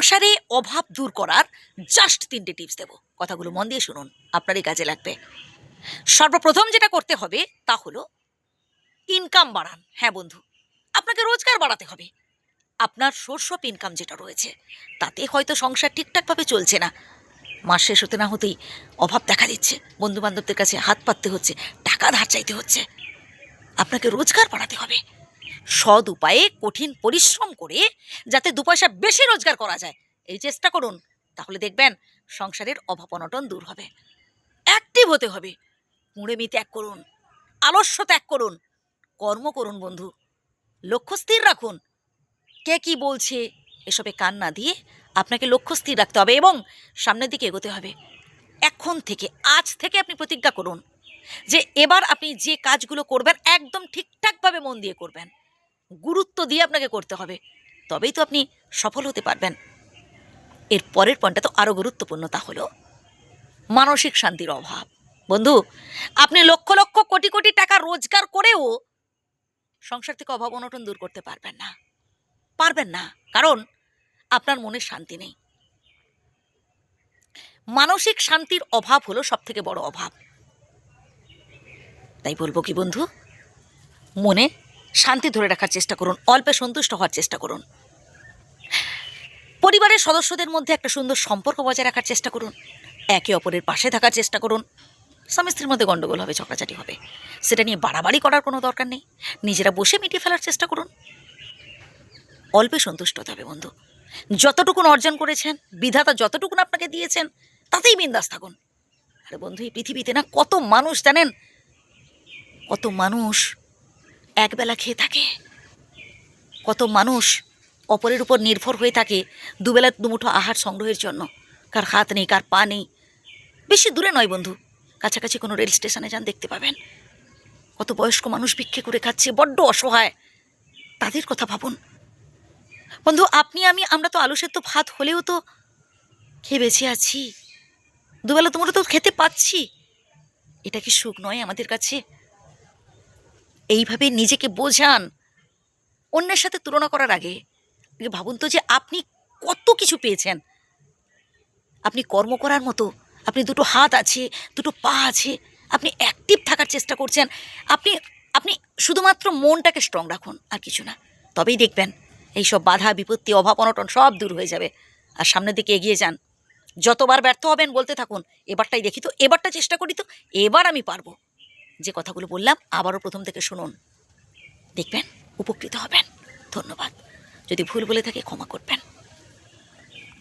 সংসারে অভাব দূর করার জাস্ট তিনটে টিপস দেব। কথাগুলো মন দিয়ে শুনুন, আপনারই কাজে লাগবে। সর্বপ্রথম যেটা করতে হবে তা হলো ইনকাম বাড়ান। হ্যাঁ বন্ধু, আপনাকে রোজগার বাড়াতে হবে। আপনার সোর্স অফ ইনকাম যেটা রয়েছে, তাতে হয়তো সংসার ঠিকঠাকভাবে চলছে না। মাস শেষ হতে না হতেই অভাব দেখা দিচ্ছে। বন্ধু বান্ধবদের কাছে হাত পাততে হচ্ছে, টাকা ধার চাইতে হচ্ছে। আপনাকে রোজগার বাড়াতে হবে। সৎ উপায়ে কঠিন পরিশ্রম করে যাতে দু পয়সা বেশি রোজগার করা যায়। এই চেষ্টা করুন, তাহলে দেখবেন সংসারের অভাব অনটন দূর হবে। অ্যাক্টিভ হতে হবে। কুঁড়েমি ত্যাগ করুন, আলস্য ত্যাগ করুন, কর্ম করুন বন্ধু। লক্ষ্য স্থির রাখুন। কে কি বলছে এসবে কান না দিয়ে আপনাকে লক্ষ্য স্থির রাখতে হবে এবং সামনের দিকে এগোতে হবে। এখন থেকে, আজ থেকে আপনি প্রতিজ্ঞা করুন যে এবার আপনি যে কাজগুলো করবেন একদম ঠিকঠাকভাবে মন দিয়ে করবেন। গুরুত্ব দিয়ে আপনাকে করতে হবে। তবেই তো আপনি সফল হতে পারবেন। এর পরের পয়েন্টটা তো আরও গুরুত্বপূর্ণ, তা হলো মানসিক শান্তির অভাব। বন্ধু, আপনি লক্ষ লক্ষ কোটি কোটি টাকা রোজগার করেও সংসার থেকে অভাব অনটন দূর করতে পারবেন না। পারবেন না, কারণ আপনার মনে শান্তি নেই। মানসিক শান্তির অভাব হলো সব থেকে বড় অভাব। তাই বলব কি বন্ধু, মনে শান্তি ধরে রাখার চেষ্টা করুন, অল্পে সন্তুষ্ট হওয়ার চেষ্টা করুন। পরিবারের সদস্যদের মধ্যে একটা সুন্দর সম্পর্ক বজায় রাখার চেষ্টা করুন, একে অপরের পাশে থাকার চেষ্টা করুন। স্বামী স্ত্রীর মধ্যে গণ্ডগোল হবে, ঝগড়াঝাটি হবে, সেটা নিয়ে বাড়াবাড়ি করার কোনো দরকার নেই। নিজেরা বসে মিটিয়ে ফেলার চেষ্টা করুন। অল্পে সন্তুষ্ট হতে হবে বন্ধু। যতটুকুন অর্জন করেছেন, বিধাতা যতটুকুন আপনাকে দিয়েছেন, তাতেই বিন্দাস থাকুন। আরে বন্ধু, এই পৃথিবীতে না কত মানুষ জানেন? কত মানুষ একবেলা খেয়ে থাকে। কত মানুষ অপরের উপর নির্ভর হয়ে থাকে দুবেলা দুমুঠো আহার সংগ্রহের জন্য। কার হাত নেই, কার পা নেই। বেশি দূরে নয় বন্ধু, কাছাকাছি কোনো রেল স্টেশনে যান দেখতে পাবেন। কত বয়স্ক মানুষ ভিক্ষে করে খাচ্ছে, বড্ড অসহায়। তাদের কথা ভাবুন। বন্ধু, আপনি, আমি, আমরা তো আলু সেদ্ধ ভাত হলেও তো খেয়ে বেঁচে আছি। দুবেলা তোমরা তো খেতে পাচ্ছি। এটা কি সুখ নয় আমাদের কাছে? এইভাবে নিজেকে বোঝান। অন্যের সাথে তুলনা করার আগে ভাবুন তো যে আপনি কত কিছু পেয়েছেন। আপনি কর্ম করার মতো, আপনি দুটো হাত আছে, দুটো পা আছে, আপনি অ্যাক্টিভ থাকার চেষ্টা করছেন, আপনি আপনি শুধুমাত্র মনটাকে স্ট্রং রাখুন, আর কিছু না। তবেই দেখবেন এইসব বাধা, বিপত্তি, অভাব, অনটন সব দূর হয়ে যাবে। আর সামনের দিকে এগিয়ে যান। যতবার ব্যর্থ হবেন বলতে থাকুন, এবারটাই দেখি তো, এবারটা চেষ্টা করি তো, এবার আমি পারব। যে কথাগুলো বললাম, আবারও প্রথম থেকে শুনুন। দেখবেন, উপকৃত হবেন। ধন্যবাদ। যদি ভুল বলে থাকে ক্ষমা করবেন।